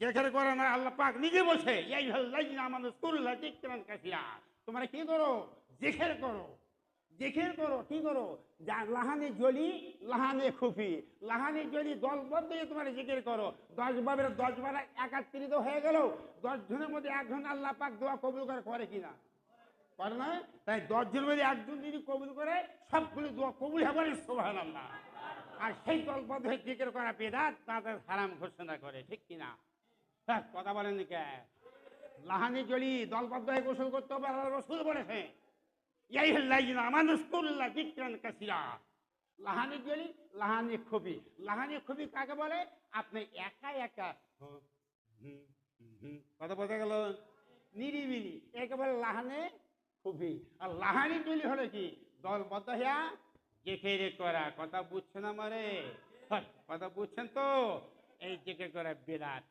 যেখানে করে না, আল্লাহ পাক নিজে কাশিয়া তোমরা কি করো? জেখের করো। জেখের করো, কি করো? যা লাহানে জলি লাহানে খুফি। লাহানে জলি দলবদ্ধ তোমার জিকির করো। দশ বাবের দশ বার একাত্রিত হয়ে গেল। দশ জনের মধ্যে একজন আল্লাহ পাক দোয়া কবুল করে করে কিনা করে না? তাই দশ জনের মধ্যে একজন যদি কবুল করে, সবগুলো দোয়া কবুল হবে সোভান আল্লাহ আর সেই দলবদ্ধ জিকির করা বেদাত তাদের হারাম ঘোষণা করে, ঠিক কিনা কথা বলেন কে? লাহানি জলি দলবদ্ধ হয়ে গোসল করতে হবে রসুল বলেছে। এই লাইনা মানুষ করল্লা লাহানি লাহানি খুবই লাহানি কাকে বলে? আপনি একা একা। কথা বোঝা গেল? নিরিবিলি। একে বলে লাহানে খুবই আর লাহানি জলি হলো কি? দলবদ্ধ হইয়া জেখে রে করা। কথা বুঝছেন আমারে? হ্যাঁ, কথা বুঝছেন তো? এই জেকে করা বিরাট।